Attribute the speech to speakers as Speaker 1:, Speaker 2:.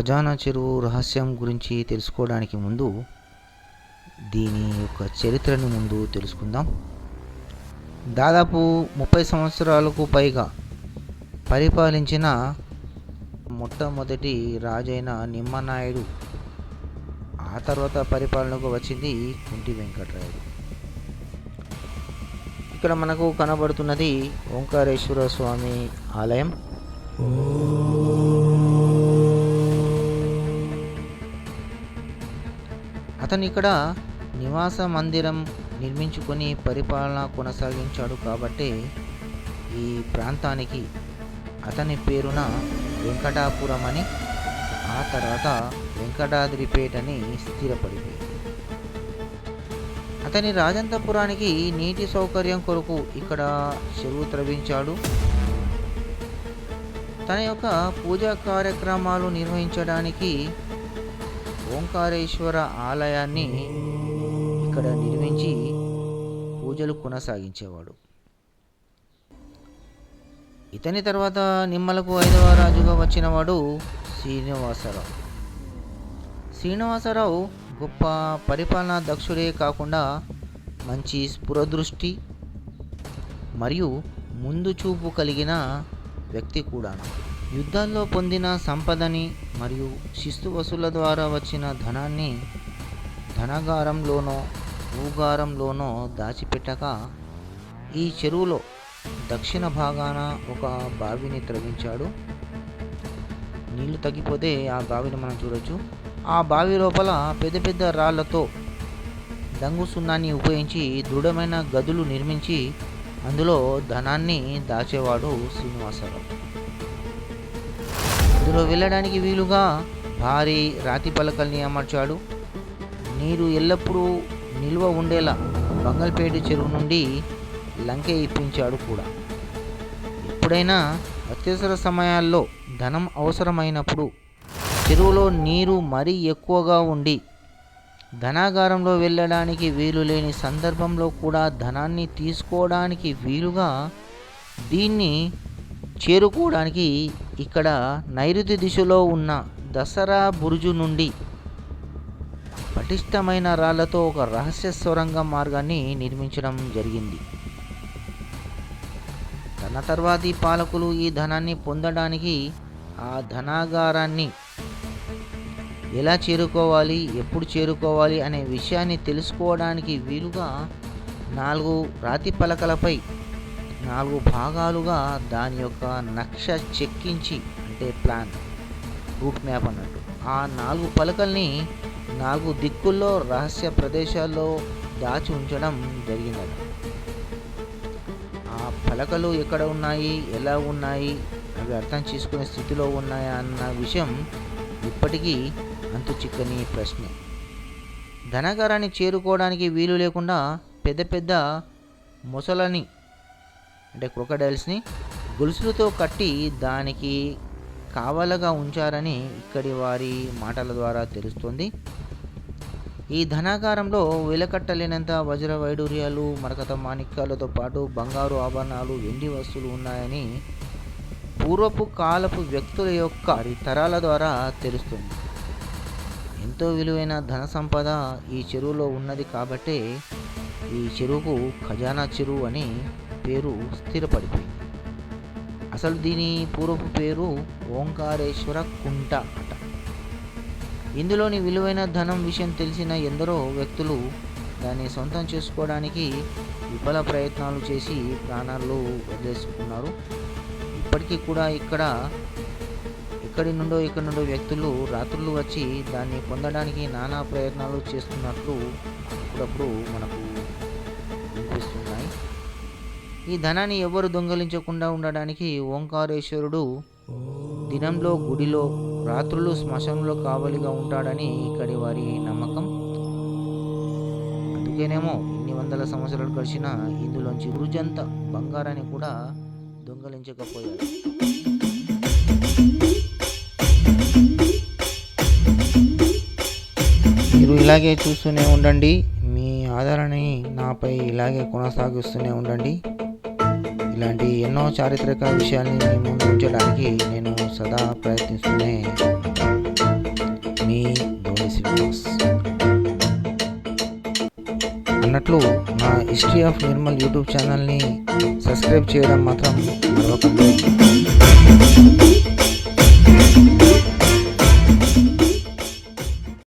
Speaker 1: ఖజానా చెరువు రహస్యం గురించి తెలుసుకోవడానికి ముందు దీని యొక్క చరిత్రను ముందు తెలుసుకుందాం. దాదాపు ముప్పై సంవత్సరాలకు పైగా పరిపాలించిన మొట్టమొదటి రాజైన నిమ్మనాయుడు ఆ తర్వాత పరిపాలనకు వచ్చింది కుంటి వెంకటరాయుడు. ఇక్కడ మనకు కనబడుతున్నది ఓంకారేశ్వర స్వామి ఆలయం. అతను ఇక్కడ నివాస మందిరం నిర్మించుకొని పరిపాలన కొనసాగించాడు కాబట్టి ఈ ప్రాంతానికి అతని పేరున వెంకటాపురం అని ఆ తర్వాత వెంకటాద్రిపేట అని స్థిరపడింది. అతని రాజంతపురానికి నీటి సౌకర్యం కొరకు ఇక్కడ చెరువు త్రవ్వించాడు తన యొక్క పూజా కార్యక్రమాలు నిర్వహించడానికి ఓంకారేశ్వర ఆలయాన్ని ఇక్కడ నిర్మించి పూజలు కొనసాగించేవాడు. ఇతని తర్వాత నిమ్మలకు ఐదవ రాజుగా వచ్చినవాడు శ్రీనివాసరావు. శ్రీనివాసరావు గొప్ప పరిపాలనా దక్షుడే కాకుండా మంచి స్ఫురదృష్టి మరియు ముందు చూపు కలిగిన వ్యక్తి కూడా యుద్ధాల్లో పొందిన సంపదని మరియు శిస్తు వసూల ద్వారా వచ్చిన ధనాన్ని ధనగారంలోనో భూగారంలోనో దాచిపెట్టక ఈ చెరువులో దక్షిణ భాగాన ఒక బావిని త్రవ్వించాడు నీళ్ళు తగ్గిపోతే ఆ బావిని మనం చూడొచ్చు. ఆ బావి లోపల పెద్ద పెద్ద రాళ్ళతో దంగు సున్నాన్ని ఉపయోగించి దృఢమైన గదులు నిర్మించి అందులో ధనాన్ని దాచేవాడు శ్రీనివాసరావు. అందులో వెళ్ళడానికి వీలుగా భారీ రాతి పలకల్ని అమర్చాడు. నీరు ఎల్లప్పుడూ నిల్వ ఉండేలా బంగల్పేట చెరువు నుండి లంకె ఇప్పించాడు కూడా. ఎప్పుడైనా అత్యవసర సమయాల్లో ధనం అవసరమైనప్పుడు చెరువులో నీరు మరీ ఎక్కువగా ఉండి ధనాగారంలో వెళ్ళడానికి వీలు లేని సందర్భంలో కూడా ధనాన్ని తీసుకోవడానికి వీలుగా దీన్ని చేరుకోవడానికి ఇక్కడ నైరుతి దిశలో ఉన్న దసరా బురుజు నుండి పటిష్టమైన రాళ్ళతో ఒక రహస్య సొరంగ మార్గాన్ని నిర్మించడం జరిగింది. తన తర్వాతి పాలకులు ఈ ధనాన్ని పొందడానికి ఆ ధనాగారాన్ని ఎలా చేరుకోవాలి ఎప్పుడు చేరుకోవాలి అనే విషయాన్ని తెలుసుకోవడానికి వీలుగా నాలుగు రాతి పలకలపై నాలుగు భాగాలుగా దాని యొక్క నక్ష చెక్కించి అంటే ప్లాన్ రూట్ మ్యాప్ అన్నట్టు. ఆ నాలుగు పలకల్ని నాలుగు దిక్కుల్లో రహస్య ప్రదేశాల్లో దాచి ఉంచడం జరిగిందట. ఆ పలకలు ఎక్కడ ఉన్నాయి ఎలా ఉన్నాయి అవి అర్థం చేసుకునే స్థితిలో ఉన్నాయా అన్న విషయం ఇప్పటికీ అంతు చిక్కని ప్రశ్న. ధనగారాన్ని చేరుకోవడానికి వీలు లేకుండా పెద్ద పెద్ద మొసలని అంటే క్రొకడైల్స్ని గొలుసులతో కట్టి దానికి కావలగా ఉంచారని ఇక్కడి వారి మాటల ద్వారా తెలుస్తుంది. ఈ ధనాగారంలో వెలకట్టలేనంత వజ్ర వైడూర్యాలు మరకత మాణిక్యాలతో పాటు బంగారు ఆభరణాలు వెండి వస్తువులు ఉన్నాయని పూర్వపు కాలపు వ్యక్తుల యొక్క తరాల ద్వారా తెలుస్తుంది. ఎంతో విలువైన ధన సంపద ఈ చెరువులో ఉన్నది కాబట్టే ఈ చెరువుకు ఖజానా చెరువు అని పేరు స్థిరపడిపోయింది. అసలు దీని పూర్వపు పేరు ఓంకారేశ్వర కుంట అట. ఇందులోని విలువైన ధనం విషయం తెలిసిన ఎందరో వ్యక్తులు దాన్ని సొంతం చేసుకోవడానికి విఫల ప్రయత్నాలు చేసి ప్రాణాలు వదిలేసుకున్నారు. ఇప్పటికీ కూడా ఇక్కడ ఎక్కడి నుండో ఇక్కడ నుండో వ్యక్తులు రాత్రులు వచ్చి దాన్ని పొందడానికి నానా ప్రయత్నాలు చేస్తున్నట్లు అప్పుడప్పుడు మనకు వినిపిస్తున్నాయి. ఈ ధనాన్ని ఎవరు దొంగలించకుండా ఉండడానికి ఓంకారేశ్వరుడు దినంలో గుడిలో రాత్రులు శ్మశంలో కావలిగా ఉంటాడని ఇక్కడి వారి నమ్మకం. అందుకేనేమో ఇన్ని వందల సంవత్సరాలు గడిచినా ఇందులోంచి రుజంత బంగారాన్ని కూడా దొంగలించకపోయాడు. మీరు ఇలాగే చూస్తూనే ఉండండి. మీ ఆధారాన్ని నాపై ఇలాగే కొనసాగిస్తూనే ఉండండి. ఇలాంటి ఎన్నో చారిత్రక విషయాల్ని ముందుంచడానికి నేను సదా ప్రయత్నిస్తూనే మీ అన్నట్లు నా హిస్టరీ ఆఫ్ నిర్మల్ యూట్యూబ్ ఛానల్ని సబ్స్క్రైబ్ చేయడం మాత్రం మరొక